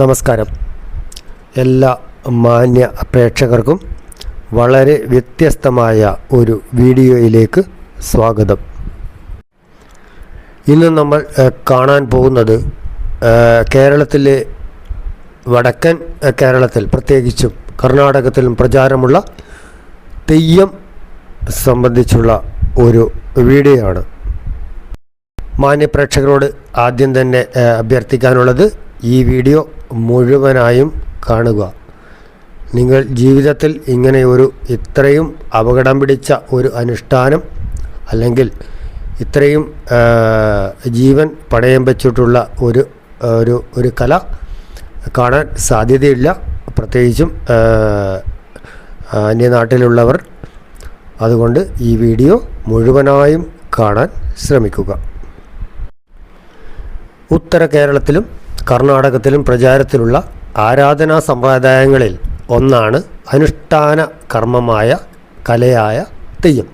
നമസ്കാരം. എല്ലാ മാന്യ പ്രേക്ഷകർക്കും വളരെ വ്യത്യസ്തമായ ഒരു വീഡിയോയിലേക്ക് സ്വാഗതം. ഇന്ന് നമ്മൾ കാണാൻ പോകുന്നത് കേരളത്തിലെ വടക്കൻ കേരളത്തിൽ പ്രത്യേകിച്ചും കർണാടകത്തിലും പ്രചാരമുള്ള തെയ്യം സംബന്ധിച്ചുള്ള ഒരു വീഡിയോ ആണ് മാന്യ പ്രേക്ഷകരോട് ആദ്യം തന്നെ അഭ്യർത്ഥിക്കാനുള്ളത് ഈ വീഡിയോ മുഴുവനായും കാണുക. നിങ്ങൾ ജീവിതത്തിൽ ഇങ്ങനെ ഒരു ഇത്രയും അപകടം പിടിച്ച ഒരു അനുഷ്ഠാനം അല്ലെങ്കിൽ ഇത്രയും ജീവൻ പണയം വെച്ചിട്ടുള്ള ഒരു ഒരു ഒരു കല കാണാൻ സാധ്യതയില്ല. പ്രത്യേകിച്ചും അന്യ അന്യനാട്ടിലുള്ളവർ. അതുകൊണ്ട് ഈ വീഡിയോ മുഴുവനായും കാണാൻ ശ്രമിക്കുക. ഉത്തര കേരളത്തിലും കർണാടകത്തിലും പ്രചാരത്തിലുള്ള ആരാധനാ സമ്പ്രദായങ്ങളിൽ ഒന്നാണ് അനുഷ്ഠാന കർമ്മമായ കലയായ തെയ്യം.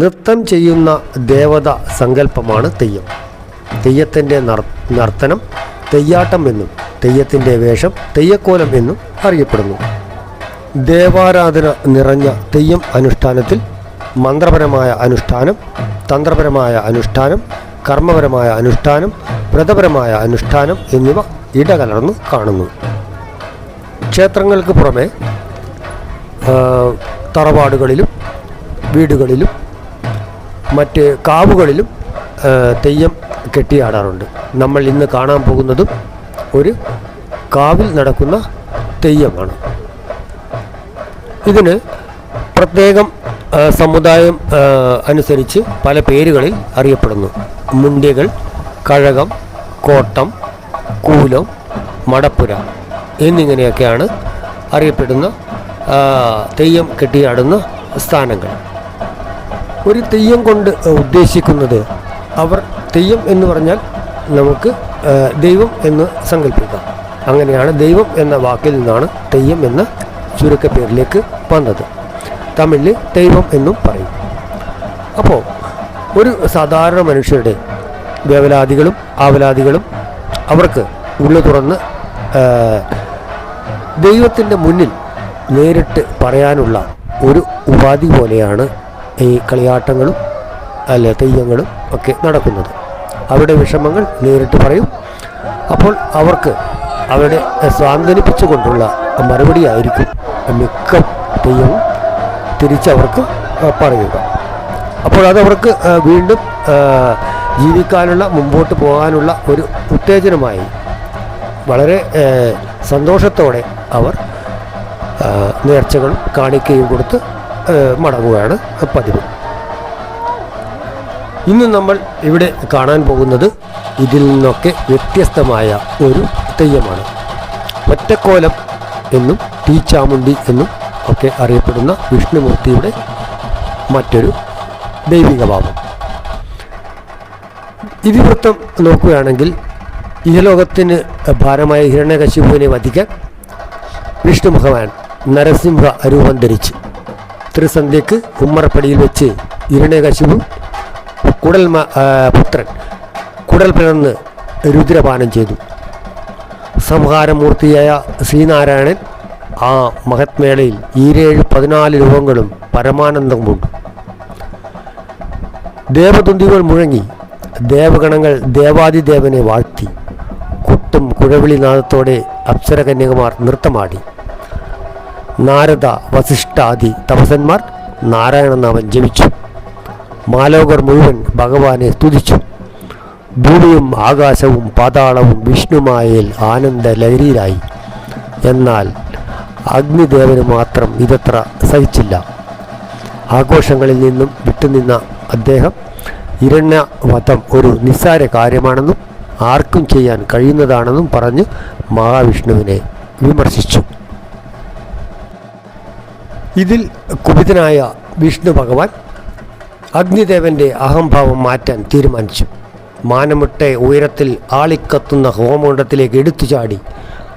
നൃത്തം ചെയ്യുന്ന ദേവത സങ്കല്പമാണ് തെയ്യം. തെയ്യത്തിന്റെ നർ നർത്തനം തെയ്യാട്ടം എന്നും തെയ്യത്തിന്റെ വേഷം തെയ്യക്കോലം എന്നും അറിയപ്പെടുന്നു. ദേവാരാധന നിറഞ്ഞ തെയ്യം അനുഷ്ഠാനത്തിൽ മന്ത്രപരമായ അനുഷ്ഠാനം തന്ത്രപരമായ അനുഷ്ഠാനം കർമ്മപരമായ അനുഷ്ഠാനം വ്രതപരമായ അനുഷ്ഠാനം എന്നിവ ഇടകലർന്ന് കാണുന്നു. ക്ഷേത്രങ്ങൾക്ക് പുറമെ തറവാടുകളിലും വീടുകളിലും മറ്റ് കാവുകളിലും തെയ്യം കെട്ടിയാടാറുണ്ട് നമ്മൾ ഇന്ന് കാണാൻ പോകുന്നതും ഒരു കാവിൽ നടക്കുന്ന തെയ്യമാണ്. ഇതിന് പ്രത്യേകം സമുദായം അനുസരിച്ച് പല പേരുകളിൽ അറിയപ്പെടുന്നു. മുണ്ടികൾ കഴകം കോട്ടം കൂലം മടപ്പുര എന്നിങ്ങനെയൊക്കെയാണ് അറിയപ്പെടുന്ന തെയ്യം കെട്ടിയാടുന്ന സ്ഥാനങ്ങൾ. ഒരു തെയ്യം കൊണ്ട് ഉദ്ദേശിക്കുന്നത് അവർ തെയ്യം എന്ന് പറഞ്ഞാൽ നമുക്ക് ദൈവം എന്ന് സങ്കല്പിക്കാം. അങ്ങനെയാണ് ദൈവം എന്ന വാക്കിൽ നിന്നാണ് തെയ്യം എന്ന ചുരുക്കപ്പേരിലേക്ക് വന്നത്. തമിഴിൽ ദൈവം എന്നും പറയും. അപ്പോൾ ഒരു സാധാരണ മനുഷ്യരുടെ വേവലാദികളും ആവലാദികളും അവർക്ക് ഉള്ളു തുറന്ന് ദൈവത്തിന്റെ മുന്നിൽ നേരിട്ട് പറയാനുള്ള ഒരു ഉപാധി പോലെയാണ് ഈ കളിയാട്ടങ്ങളും അല്ല തെയ്യങ്ങളും ഒക്കെ നടക്കുന്നത്. അവരുടെ വിഷമങ്ങൾ നേരിട്ട് പറയും. അപ്പോൾ അവർക്ക് അവരുടെ സ്വാന്തനിപ്പിച്ചുകൊണ്ടുള്ള മറുപടിയായിരിക്കും മിക്ക തെയ്യവും തിരിച്ചവർക്ക് പറയുക. അപ്പോൾ അതവർക്ക് വീണ്ടും ജീവിക്കാനുള്ള മുമ്പോട്ട് പോകാനുള്ള ഒരു ഉത്തേജനമായി വളരെ സന്തോഷത്തോടെ അവർ നേർച്ചകൾ കാണിക്കയും കൊടുത്ത് മടങ്ങുകയാണ് പതിവ്. ഇന്ന് നമ്മൾ ഇവിടെ കാണാൻ പോകുന്നത് ഇതിൽ നിന്നൊക്കെ വ്യത്യസ്തമായ ഒരു തെയ്യമാണ്. ഒറ്റക്കോലം എന്നും തീച്ചാമുണ്ടി എന്നും ഒക്കെ അറിയപ്പെടുന്ന വിഷ്ണുമൂർത്തിയുടെ മറ്റൊരു ദൈവിക ഭാവം. ഇതിവൃത്തം നോക്കുകയാണെങ്കിൽ ഇഹലോകത്തിന് ഭാരമായ ഹിരണ്യകശിപുവിനെ വധിക്കാൻ വിഷ്ണു ഭഗവാൻ നരസിംഹ രൂപം ധരിച്ച്. ത്രിസന്ധ്യക്ക് ഉമ്മറപ്പടിയിൽ വെച്ച് ഹിരണ്യകശിപു കുടൽ പുത്രൻ കുടൽ പിളർന്ന് രുദ്രപാനം ചെയ്തു. സംഹാരമൂർത്തിയായ ശ്രീനാരായണൻ ആ മഹത്മേളയിൽ ഈരേഴ് പതിനാല് രൂപങ്ങളും പരമാനന്ദമുണ്ട് ദേവതുന്തികൾ മുഴങ്ങി ദേവഗണങ്ങൾ ദേവാദിദേവനെ വാഴ്ത്തി. കൊട്ടും കുഴവിളിനാദത്തോടെ അപ്സരകന്യകുമാർ നൃത്തമാടി. നാരദ വസിഷ്ഠാദി തപസന്മാർ നാരായണനാമം ജപിച്ചു. മാലോകർ മുഴുവൻ ഭഗവാനെ സ്തുതിച്ചു. ഭൂമിയും ആകാശവും പാതാളവും വിഷ്ണുമായയിൽ ആനന്ദ ലഹരിയിലായി എന്നാൽ അഗ്നിദേവന് മാത്രം ഇതത്ര സഹിച്ചില്ല. ആഘോഷങ്ങളിൽ നിന്നും വിട്ടുനിന്ന അദ്ദേഹം ഇരണ്യവധം ഒരു നിസ്സാര കാര്യമാണെന്നും ആർക്കും ചെയ്യാൻ കഴിയുന്നതാണെന്നും പറഞ്ഞ് മഹാവിഷ്ണുവിനെ വിമർശിച്ചു. ഇതിൽ കുപിതനായ വിഷ്ണു ഭഗവാൻ അഗ്നിദേവന്റെ അഹംഭാവം മാറ്റാൻ തീരുമാനിച്ചു. മാനമുട്ടെ ഉയരത്തിൽ ആളിക്കത്തുന്ന ഹോമകുണ്ടത്തിലേക്ക് എടുത്തു ചാടി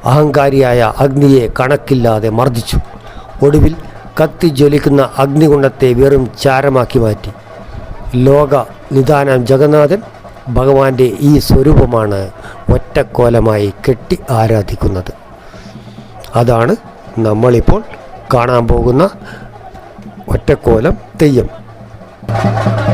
അഹങ്കാരിയായ അഗ്നിയെ കണക്കില്ലാതെ മർദ്ദിച്ചു. ഒടുവിൽ കത്തി ജ്വലിക്കുന്ന അഗ്നികുണ്ടത്തെ വെറും ചാരമാക്കി മാറ്റി. ലോക നിദാനം ജഗന്നാഥൻ ഭഗവാന്റെ ഈ സ്വരൂപമാണ് ഒറ്റക്കോലമായി കെട്ടി ആരാധിക്കുന്നത്. അതാണ് നമ്മളിപ്പോൾ കാണാൻ പോകുന്ന ഒറ്റക്കോലം തെയ്യം. ഭഗവാൻ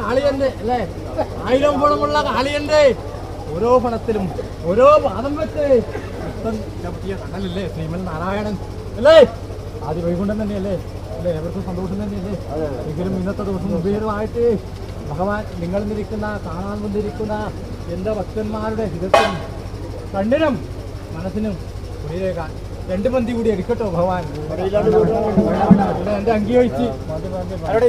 കാളിയന്റെ അല്ലേ? ആയിരം പണമുള്ള കാളിയന്റെ. ഓരോ പണത്തിലും ഓരോ പാദം വെച്ച് ചവിട്ടിയ കണ്ണലല്ലേ ശ്രീമൻ നാരായണൻ അല്ലേ? ആദ്യ വൈകുണ്ഠം തന്നെയല്ലേ? അല്ലേ? എവർക്കും സന്തോഷം തന്നെയല്ലേ? എങ്കിലും ഇന്നത്തെ ദിവസം ഉപയോഗമായിട്ട് ഭഗവാൻ നിങ്ങൾ നിന്നിരിക്കുന്ന കാണാൻ കൊണ്ടിരിക്കുന്ന എന്റെ ഭക്തന്മാരുടെ ഹിതത്തിനും കണ്ണിനും മനസ്സിനും കുടിയേക്കാൻ രണ്ട് പന്തി കൂടി എടുക്കട്ടോ ഭഗവാൻ. എന്റെ അങ്കി വഹിച്ച് അവിടെ